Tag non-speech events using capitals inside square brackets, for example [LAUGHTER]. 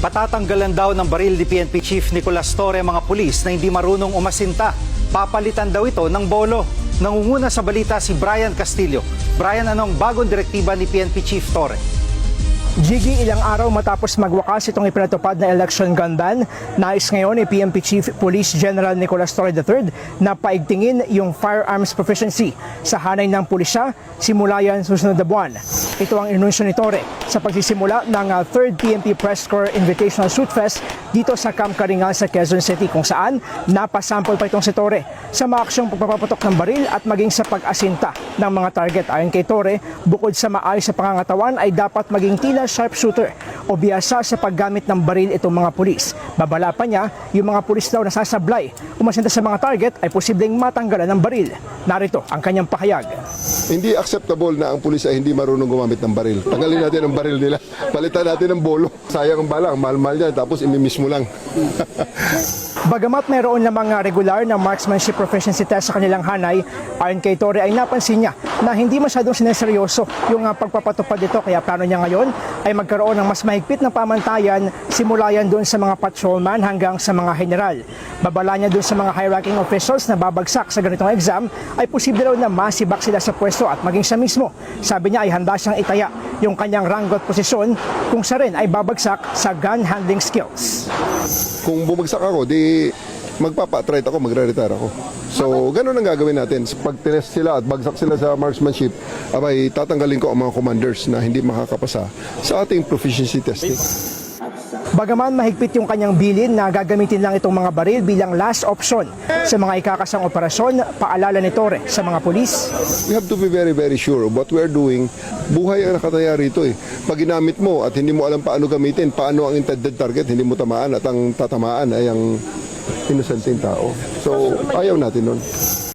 Patatanggalan daw ng baril ni PNP Chief Nicolas Torre mga pulis na hindi marunong umasinta. Papalitan daw ito ng bolo. Nangunguna sa balita si Brian Castillo. Brian, anong bagong direktiba ni PNP Chief Torre? Jiggy, ilang araw matapos magwakas itong ipinatupad na election gun nais ngayon ni PNP Chief Police General Nicolas Torre III na paigtingin yung firearms proficiency sa hanay ng pulisya simula yan susunod na buwan. Ito ang inunsyo ni Torre sa pagsisimula ng uh, 3rd PNP Press Corps Invitational Shoot Fest dito sa Camp Karingal sa Quezon City kung saan napasample pa itong si Torre sa maaksyong pagpapaputok ng baril at maging sa pag-asinta ng mga target. Ayon kay Torre, bukod sa maayos sa pangangatawan ay dapat maging tila sharpshooter o biyasa sa paggamit ng baril itong mga pulis. Babala pa niya, yung mga pulis daw nasasablay, umasinta sa mga target ay posibleng matanggalan ng baril. Narito ang kanyang pahayag. Hindi acceptable na ang pulis ay hindi marunong gumamit ng baril. Tanggalin natin ang baril nila. Palitan natin ng bolo. Sayang ang bala, ang mahal-mahal yan. Tapos imimiss mo lang. [LAUGHS] Bagamat mayroon na mga regular na marksmanship proficiency test sa kanilang hanay, ayon kay Torre ay napansin niya na hindi masyadong sineseryoso yung uh, pagpapatupad dito kaya plano niya ngayon ay magkaroon ng mas mahigpit na pamantayan simula yan doon sa mga patrolman hanggang sa mga general. Babala niya doon sa mga high-ranking officials na babagsak sa ganitong exam ay posible raw na masibak sila sa pwesto at maging siya mismo. Sabi niya ay handa siyang itaya yung kanyang ranggo at posisyon kung siya rin ay babagsak sa gun handling skills. Kung bumagsak ako, di magpapa-try ako, magre-retire ako. So, ganun ang gagawin natin. Pag tinest sila at bagsak sila sa marksmanship, abay, tatanggalin ko ang mga commanders na hindi makakapasa sa ating proficiency testing. Bagaman mahigpit yung kanyang bilin na gagamitin lang itong mga baril bilang last option sa mga ikakasang operasyon, paalala ni Torre sa mga pulis. We have to be very, very sure of what we are doing. Buhay ang nakataya rito eh. Pag ginamit mo at hindi mo alam paano gamitin, paano ang intended target, hindi mo tamaan at ang tatamaan ay ang innocent tao. So, ayaw natin nun.